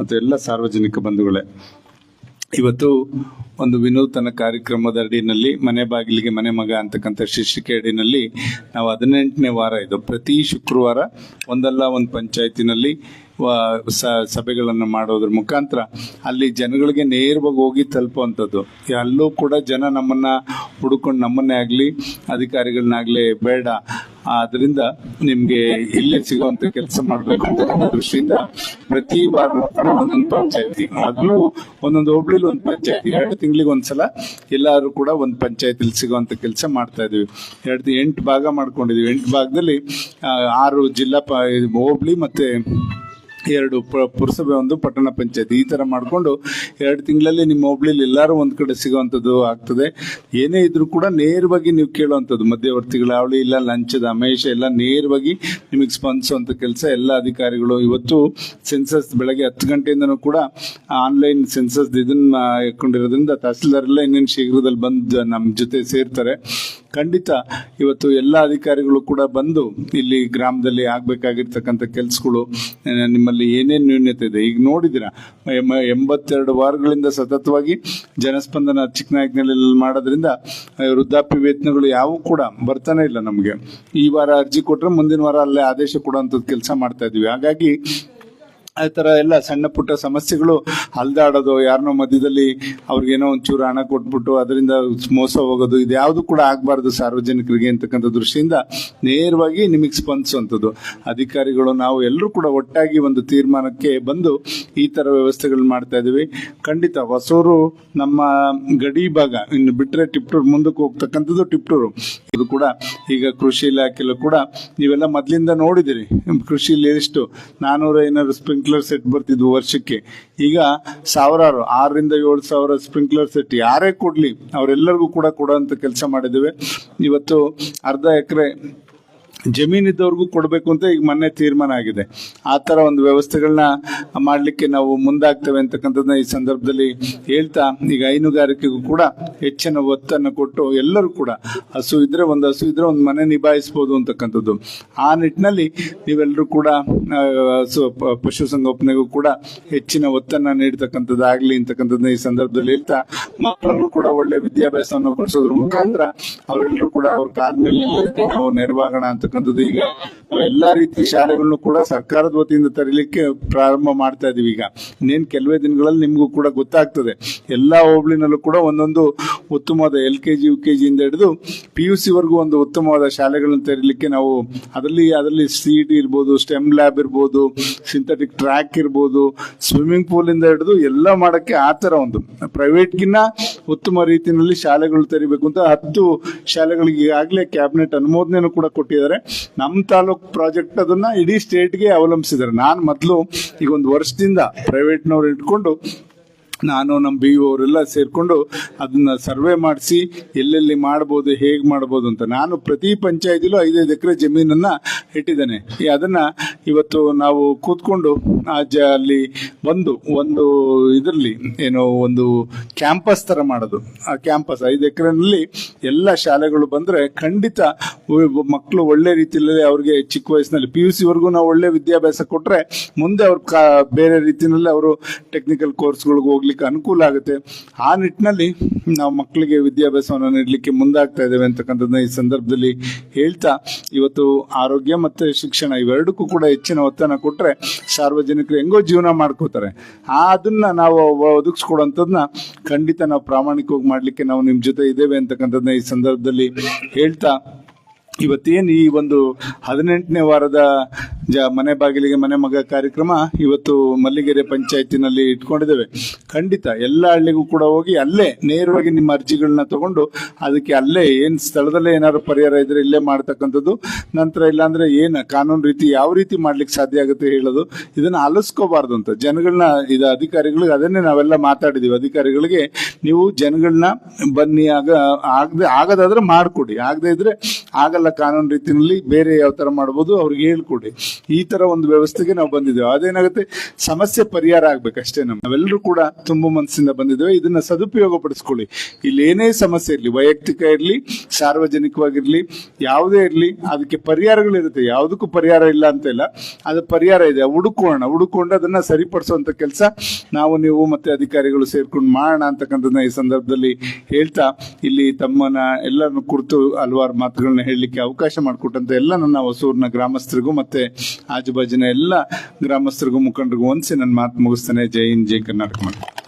ಮತ್ತು ಎಲ್ಲ ಸಾರ್ವಜನಿಕ ಬಂಧುಗಳೇ. ಇವತ್ತು ಒಂದು ವಿನೂತನ ಕಾರ್ಯಕ್ರಮದ ಅಡಿನಲ್ಲಿ ಮನೆ ಬಾಗಿಲಿಗೆ ಮನೆ ಮಗ ಅಂತಕ್ಕಂಥ ಶೀರ್ಷಿಕೆ ಅಡಿನಲ್ಲಿ ನಾವು ಹದಿನೆಂಟನೇ ವಾರ ಇದು. ಪ್ರತಿ ಶುಕ್ರವಾರ ಒಂದಲ್ಲ ಒಂದು ಪಂಚಾಯತಿನಲ್ಲಿ ಸಭೆಗಳನ್ನು ಮಾಡೋದ್ರ ಮುಖಾಂತರ ಅಲ್ಲಿ ಜನಗಳಿಗೆ ನೇರವಾಗಿ ಹೋಗಿ ತಲುಪುವಂಥದ್ದು. ಅಲ್ಲೂ ಕೂಡ ಜನ ನಮ್ಮನ್ನ ಹುಡುಕೊಂಡು ನಮ್ಮನ್ನೇ ಆಗಲಿ, ಅಧಿಕಾರಿಗಳನ್ನಾಗಲಿ ಬೇಡ. ಆದ್ರಿಂದ ನಿಮ್ಗೆ ಇಲ್ಲೇ ಸಿಗುವಂತ ಕೆಲಸ ಮಾಡ್ಬೇಕು ಅಂತ ದೃಷ್ಟಿಯಿಂದ ಪ್ರತಿ ಬಾರ ಒಂದೊಂದು ಪಂಚಾಯತಿ, ಮೊದಲು ಒಂದೊಂದು ಹೋಬಳಿಲಿ ಒಂದು ಪಂಚಾಯತಿ, ಎರಡು ತಿಂಗಳಿಗೆ ಒಂದ್ಸಲ ಎಲ್ಲರೂ ಕೂಡ ಒಂದು ಪಂಚಾಯತಿಲಿ ಸಿಗುವಂತ ಕೆಲಸ ಮಾಡ್ತಾ ಇದೀವಿ ಎರಡು, ಎಂಟು ಭಾಗ ಮಾಡ್ಕೊಂಡಿದೀವಿ ಎಂಟು ಭಾಗದಲ್ಲಿ ಆರು ಜಿಲ್ಲಾ ಹೋಬಳಿ ಮತ್ತೆ ಎರಡು ಪುರಸಭೆ ಒಂದು, ಪಟ್ಟಣ ಪಂಚಾಯತ್. ಈ ತರ ಮಾಡ್ಕೊಂಡು ಎರಡು ತಿಂಗಳಲ್ಲಿ ನಿಮ್ಮ ಹೋಬಳಿಲಿ ಎಲ್ಲರೂ ಒಂದ್ ಕಡೆ ಸಿಗೋವಂಥದ್ದು ಆಗ್ತದೆ. ಏನೇ ಇದ್ರೂ ಕೂಡ ನೇರವಾಗಿ ನೀವು ಕೇಳುವಂಥದ್ದು. ಮಧ್ಯವರ್ತಿಗಳ, ಅವಳಿ ಇಲ್ಲ, ಲಂಚದ ಅಮೇಶ ಎಲ್ಲ ನೇರವಾಗಿ ನಿಮಗೆ ಸ್ಪಂದಿಸುವಂತ ಕೆಲಸ ಎಲ್ಲ ಅಧಿಕಾರಿಗಳು. ಇವತ್ತು ಸೆನ್ಸಸ್ ಬೆಳಗ್ಗೆ ಹತ್ತು ಗಂಟೆಯಿಂದನೂ ಕೂಡ ಆನ್ಲೈನ್ ಸೆನ್ಸಸ್ ಇದನ್ನ ಇಟ್ಕೊಂಡಿರೋದ್ರಿಂದ ತಹಸೀಲ್ದಾರ್ ಎಲ್ಲ ಇನ್ನೇನು ಶೀಘ್ರದಲ್ಲಿ ಬಂದು ನಮ್ಮ ಜೊತೆ ಸೇರ್ತಾರೆ. ಖಂಡಿತ ಇವತ್ತು ಎಲ್ಲ ಅಧಿಕಾರಿಗಳು ಕೂಡ ಬಂದು ಇಲ್ಲಿ ಗ್ರಾಮದಲ್ಲಿ ಆಗಬೇಕಾಗಿರ್ತಕ್ಕಂಥ ಕೆಲಸಗಳು ನಿಮ್ಮಲ್ಲಿ ಏನೇನು ನ್ಯೂನ್ಯತೆ ಇದೆ? ಈಗ ನೋಡಿದಿರ ಎಂಬತ್ತೆರಡು ವಾರಗಳಿಂದ ಸತತವಾಗಿ ಜನಸ್ಪಂದನ ಚಿಕ್ಕನಾಯಕನಲ್ಲಿ ಮಾಡೋದ್ರಿಂದ ವೃದ್ಧಾಪ್ಯ ವೇತನಗಳು ಯಾವೂ ಕೂಡ ಬರ್ತಾನೆ ಇಲ್ಲ ನಮಗೆ. ಈ ವಾರ ಅರ್ಜಿ ಕೊಟ್ಟರೆ ಮುಂದಿನ ವಾರ ಅಲ್ಲೇ ಆದೇಶ ಕೊಡುವಂಥದ್ದು ಕೆಲಸ ಮಾಡ್ತಾ ಇದ್ದೀವಿ ಹಾಗಾಗಿ ಆ ಥರ ಎಲ್ಲ ಸಣ್ಣ ಪುಟ್ಟ ಸಮಸ್ಯೆಗಳು ಅಲ್ದಾಡೋದು ಯಾರನ್ನೋ ಮಧ್ಯದಲ್ಲಿ ಅವ್ರಿಗೇನೋ ಒಂಚೂರು ಹಣ ಕೊಟ್ಬಿಟ್ಟು ಅದರಿಂದ ಮೋಸ ಹೋಗೋದು, ಇದು ಯಾವುದು ಕೂಡ ಆಗಬಾರ್ದು ಸಾರ್ವಜನಿಕರಿಗೆ ಅಂತಕ್ಕಂಥ ದೃಷ್ಟಿಯಿಂದ ನೇರವಾಗಿ ನಿಮಗೆ ಸ್ಪಂದಿಸುವಂಥದ್ದು ಅಧಿಕಾರಿಗಳು, ನಾವು ಎಲ್ಲರೂ ಕೂಡ ಒಟ್ಟಾಗಿ ಒಂದು ತೀರ್ಮಾನಕ್ಕೆ ಬಂದು ಈ ಥರ ವ್ಯವಸ್ಥೆಗಳು ಮಾಡ್ತಾ ಇದ್ದೀವಿ. ಖಂಡಿತ ಹೊಸೂರು ನಮ್ಮ ಗಡಿ ಭಾಗ, ಇನ್ನು ಬಿಟ್ಟರೆ ಟಿಪ್ಟೂರು ಮುಂದಕ್ಕೆ ಹೋಗ್ತಕ್ಕಂಥದ್ದು ಟಿಪ್ಟೂರು. ಇದು ಕೂಡ ಈಗ ಕೃಷಿ ಇಲಾಖೆಲ್ಲೂ ಕೂಡ ನೀವೆಲ್ಲ ಮೊದಲಿಂದ ನೋಡಿದಿರಿ ಕೃಷಿಲಿ ಎಷ್ಟು ನಾನೂರ ಏನಾದ್ರು ಸ್ಪ್ರಿಂಕ್ಲರ್ ಸೆಟ್ ಬರ್ತಿದ್ವು ವರ್ಷಕ್ಕೆ. ಈಗ ಸಾವಿರಾರು, ಆರರಿಂದ ಏಳು ಸಾವಿರ ಸ್ಪ್ರಿಂಕ್ಲರ್ ಸೆಟ್ ಯಾರೇ ಕೊಡ್ಲಿ, ಅವರೆಲ್ಲರಿಗೂ ಕೂಡ ಕೊಡುವಂತ ಕೆಲಸ ಮಾಡಿದ್ದೇವೆ. ಇವತ್ತು ಅರ್ಧ ಎಕರೆ ಜಮೀನಿದ್ದವ್ರಿಗೂ ಕೊಡಬೇಕು ಅಂತ ಈಗ ಮೊನ್ನೆ ತೀರ್ಮಾನ ಆಗಿದೆ. ಆ ಥರ ಒಂದು ವ್ಯವಸ್ಥೆಗಳನ್ನ ಮಾಡಲಿಕ್ಕೆ ನಾವು ಮುಂದಾಗ್ತೇವೆ ಅಂತಕ್ಕಂಥದ್ದನ್ನ ಈ ಸಂದರ್ಭದಲ್ಲಿ ಹೇಳ್ತಾ, ಈಗ ಹೈನುಗಾರಿಕೆಗೂ ಕೂಡ ಹೆಚ್ಚಿನ ಒತ್ತನ್ನು ಕೊಟ್ಟು ಎಲ್ಲರೂ ಕೂಡ ಹಸು ಇದ್ರೆ ಒಂದು ಹಸು ಇದ್ರೆ ಒಂದು ಮನೆ ನಿಭಾಯಿಸ್ಬೋದು ಅಂತಕ್ಕಂಥದ್ದು. ಆ ನಿಟ್ಟಿನಲ್ಲಿ ನೀವೆಲ್ಲರೂ ಕೂಡ ಹಸು ಪಶುಸಂಗೋಪನೆಗೂ ಕೂಡ ಹೆಚ್ಚಿನ ಒತ್ತನ್ನು ಆಗ್ಲಿ ಅಂತಕ್ಕಂಥದ್ದನ್ನ ಈ ಸಂದರ್ಭದಲ್ಲಿ ಹೇಳ್ತಾ, ಮಕ್ಕಳನ್ನು ಕೂಡ ಒಳ್ಳೆ ವಿದ್ಯಾಭ್ಯಾಸವನ್ನು ಕೊಡಿಸೋದ್ರ ಮುಖಾಂತರ ಅವರೆಲ್ಲರೂ ಕೂಡ ಅವ್ರ ಮೇಲೆ ನಾವು ನೆರವಾಗೋಣ ಅಂತಕ್ಕಂಥದ್ದು ಈಗ ಎಲ್ಲಾ ರೀತಿ ಶಾಲೆಗಳನ್ನು ಕೂಡ ಸರ್ಕಾರದ ವತಿಯಿಂದ ತರಲಿಕ್ಕೆ ಪ್ರಾರಂಭ ಮಾಡ್ತಾ ಇದೀವಿ. ಈಗ ಇನ್ನೇನು ಕೆಲವೇ ದಿನಗಳಲ್ಲಿ ನಿಮಗೂ ಕೂಡ ಗೊತ್ತಾಗ್ತದೆ. ಎಲ್ಲಾ ಹೋಬಳಿನಲ್ಲೂ ಕೂಡ ಒಂದೊಂದು ಉತ್ತಮವಾದ L K G, U K ಜಿಯಿಂದ ಹಿಡಿದು ಪಿ ಯು ಸಿ ವರೆಗೂ ಒಂದು ಉತ್ತಮವಾದ ಶಾಲೆಗಳನ್ನು ತೆರಲಿಕ್ಕೆ ನಾವು ಅದರಲ್ಲಿ ಅದರಲ್ಲಿ ಸಿ ಟಿ ಇರ್ಬೋದು, ಸ್ಟೆಮ್ ಲ್ಯಾಬ್ ಇರ್ಬೋದು, ಸಿಂಥೆಟಿಕ್ ಟ್ರ್ಯಾಕ್ ಇರ್ಬೋದು, ಸ್ವಿಮ್ಮಿಂಗ್ ಪೂಲ್ ಇಂದ ಹಿಡಿದು ಎಲ್ಲ ಮಾಡೋಕ್ಕೆ ಆ ಥರ ಒಂದು. ಪ್ರೈವೇಟ್ಗಿನ್ನ ಉತ್ತಮ ರೀತಿಯಲ್ಲಿ ಶಾಲೆಗಳು ತೆರಿಬೇಕು ಅಂತ ಹತ್ತು ಶಾಲೆಗಳಿಗೆ ಈಗಾಗಲೇ ಕ್ಯಾಬಿನೆಟ್ ಅನುಮೋದನೆಯನ್ನು ಕೂಡ ಕೊಟ್ಟಿದ್ದಾರೆ. ನಮ್ಮ ತಾಲೂಕು ಪ್ರಾಜೆಕ್ಟ್ ಅದನ್ನ ಇಡೀ ಸ್ಟೇಟ್ಗೆ ಅವಲಂಬಿಸಿದ್ದಾರೆ. ನಾನು ಮೊದಲು ಈಗ ಒಂದು ವರ್ಷದಿಂದ ಪ್ರೈವೇಟ್ನವ್ರು ಇಟ್ಕೊಂಡು ನಾನು ನಮ್ಮ ಬಿ ಅವರೆಲ್ಲ ಸೇರಿಕೊಂಡು ಅದನ್ನ ಸರ್ವೆ ಮಾಡಿಸಿ ಎಲ್ಲೆಲ್ಲಿ ಮಾಡ್ಬೋದು, ಹೇಗೆ ಮಾಡ್ಬೋದು ಅಂತ ನಾನು ಪ್ರತಿ ಪಂಚಾಯತಿಲೂ ಐದೈದು ಎಕರೆ ಜಮೀನನ್ನ ಇಟ್ಟಿದ್ದೇನೆ. ಅದನ್ನು ಇವತ್ತು ನಾವು ಕೂತ್ಕೊಂಡು ಆ ಜ, ಅಲ್ಲಿ ಬಂದು ಒಂದು ಇದರಲ್ಲಿ ಏನೋ ಒಂದು ಕ್ಯಾಂಪಸ್ ತರ ಮಾಡೋದು. ಆ ಕ್ಯಾಂಪಸ್ ಐದು ಎಕರೆನಲ್ಲಿ ಎಲ್ಲ ಶಾಲೆಗಳು ಬಂದ್ರೆ ಖಂಡಿತ ಮಕ್ಕಳು ಒಳ್ಳೆ ರೀತಿಯಲ್ಲಿ ಅವ್ರಿಗೆ ಚಿಕ್ಕ ವಯಸ್ಸಿನಲ್ಲಿ ಪಿ ಯು ಸಿವರೆಗೂ ನಾವು ಒಳ್ಳೆ ವಿದ್ಯಾಭ್ಯಾಸ ಕೊಟ್ಟರೆ ಮುಂದೆ ಅವ್ರ ಬೇರೆ ರೀತಿಯಲ್ಲಿ ಅವರು ಟೆಕ್ನಿಕಲ್ ಕೋರ್ಸ್ಗಳಿಗೆ ಹೋಗ್ಲಿಕ್ಕೆ ಅನುಕೂಲ ಆಗುತ್ತೆ. ಆ ನಿಟ್ಟಿನಲ್ಲಿ ನಾವು ಮಕ್ಕಳಿಗೆ ವಿದ್ಯಾಭ್ಯಾಸವನ್ನು ನೀಡಲಿಕ್ಕೆ ಮುಂದಾಗ್ತಾ ಇದ್ದೇವೆ ಅಂತಕ್ಕಂಥದ್ದನ್ನ ಈ ಸಂದರ್ಭದಲ್ಲಿ ಹೇಳ್ತಾ, ಇವತ್ತು ಆರೋಗ್ಯ ಮತ್ತು ಶಿಕ್ಷಣ ಇವೆರಡಕ್ಕೂ ಕೂಡ ಹೆಚ್ಚಿನ ಒತ್ತನ್ನು ಕೊಟ್ಟರೆ ಸಾರ್ವಜನಿಕರು ಹೆಂಗೋ ಜೀವನ ಮಾಡ್ಕೋತಾರೆ. ಆ ಅದನ್ನ ನಾವು ಒದಗಿಸ್ಕೊಡುವಂಥದ್ದನ್ನ ಖಂಡಿತ ನಾವು ಪ್ರಾಮಾಣಿಕವಾಗಿ ಮಾಡ್ಲಿಕ್ಕೆ ನಾವು ನಿಮ್ಮ ಜೊತೆ ಇದ್ದೇವೆ ಅಂತಕ್ಕಂಥದ್ದನ್ನ ಈ ಸಂದರ್ಭದಲ್ಲಿ ಹೇಳ್ತಾ, ಇವತ್ತೇನು ಈ ಒಂದು ಹದಿನೆಂಟನೇ ವಾರದ ಜ ಮನೆ ಬಾಗಿಲಿಗೆ ಮನೆ ಮಗ ಕಾರ್ಯಕ್ರಮ ಇವತ್ತು ಮಲ್ಲಿಗೆರೆ ಪಂಚಾಯತಿನಲ್ಲಿ ಇಟ್ಕೊಂಡಿದ್ದೇವೆ. ಖಂಡಿತ ಎಲ್ಲ ಹಳ್ಳಿಗೂ ಕೂಡ ಹೋಗಿ ಅಲ್ಲೇ ನೇರವಾಗಿ ನಿಮ್ಮ ಅರ್ಜಿಗಳನ್ನ ತಗೊಂಡು ಅದಕ್ಕೆ ಅಲ್ಲೇ ಏನ್ ಸ್ಥಳದಲ್ಲೇ ಏನಾದ್ರು ಪರಿಹಾರ ಇದ್ರೆ ಇಲ್ಲೇ ಮಾಡ್ತಕ್ಕಂಥದ್ದು. ನಂತರ ಇಲ್ಲಾಂದ್ರೆ ಏನು ಕಾನೂನು ರೀತಿ ಯಾವ ರೀತಿ ಮಾಡ್ಲಿಕ್ಕೆ ಸಾಧ್ಯ ಆಗುತ್ತೆ ಹೇಳೋದು. ಇದನ್ನ ಆಲಿಸ್ಕೋಬಾರ್ದು ಅಂತ. ಜನಗಳನ್ನ, ಇದು ಅಧಿಕಾರಿಗಳಿಗೆ ಅದನ್ನೇ ನಾವೆಲ್ಲ ಮಾತಾಡಿದೀವಿ. ಅಧಿಕಾರಿಗಳಿಗೆ ನೀವು ಜನಗಳನ್ನ ಬನ್ನಿ, ಆಗ, ಆಗದೆ, ಆಗದಾದ್ರೆ ಮಾಡ್ಕೊಡಿ. ಆಗದೆ ಇದ್ರೆ ಆಗಲ್ಲ ಕಾನೂನು ರೀತಿಯಲ್ಲಿ ಬೇರೆ ಯಾವ ತರ ಮಾಡ್ಬೋದು ಅವ್ರಿಗೆ ಹೇಳ್ಕೊಡಿ. ಈ ತರ ಒಂದು ವ್ಯವಸ್ಥೆಗೆ ನಾವು ಬಂದಿದ್ದೇವೆ. ಅದೇನಾಗುತ್ತೆ ಸಮಸ್ಯೆ ಪರಿಹಾರ ಆಗ್ಬೇಕಷ್ಟೇ ನಮ್ಮ ನಾವೆಲ್ಲರೂ ಕೂಡ ತುಂಬ ಮನಸ್ಸಿಂದ ಬಂದಿದ್ದೇವೆ. ಇದನ್ನ ಸದುಪಯೋಗ ಪಡಿಸ್ಕೊಳ್ಳಿ ಇಲ್ಲಿ ಏನೇ ಸಮಸ್ಯೆ ಇರಲಿ, ವೈಯಕ್ತಿಕ ಇರಲಿ, ಸಾರ್ವಜನಿಕವಾಗಿರ್ಲಿ, ಯಾವುದೇ ಇರಲಿ, ಅದಕ್ಕೆ ಪರಿಹಾರಗಳಿರುತ್ತೆ ಯಾವುದಕ್ಕೂ ಪರಿಹಾರ ಇಲ್ಲ ಅಂತ ಇಲ್ಲ. ಅದು ಪರಿಹಾರ ಇದೆ. ಹುಡುಕೋಣ. ಹುಡುಕೊಂಡು ಅದನ್ನ ಸರಿಪಡಿಸುವಂತ ಕೆಲಸ ನಾವು, ನೀವು ಮತ್ತೆ ಅಧಿಕಾರಿಗಳು ಸೇರ್ಕೊಂಡು ಮಾಡೋಣ ಅಂತಕ್ಕಂಥದ್ದನ್ನ ಈ ಸಂದರ್ಭದಲ್ಲಿ ಹೇಳ್ತಾ, ಇಲ್ಲಿ ತಮ್ಮನ ಎಲ್ಲರನ್ನು ಕುರಿತು ಹಲವಾರು ಮಾತುಗಳನ್ನ ಹೇಳಲಿಕ್ಕೆ ಅವಕಾಶ ಮಾಡಿಕೊಟ್ಟಂತ ಎಲ್ಲ ನನ್ನ ಹೊಸೂರಿನ ಗ್ರಾಮಸ್ಥರಿಗೂ ಮತ್ತೆ ಆಜುಬಾಜಿನ ಎಲ್ಲ ಗ್ರಾಮಸ್ಥರಿಗೂ ಮುಖಂಡರಿಗೂ ಒಂದ್ಸಿ ನನ್ನ ಮಾತು ಮುಗಿಸ್ತೇನೆ. ಜೈ ಹಿಂದ್ ಜೈ ಕರ್ನಾಟಕ ಮಾಡಿ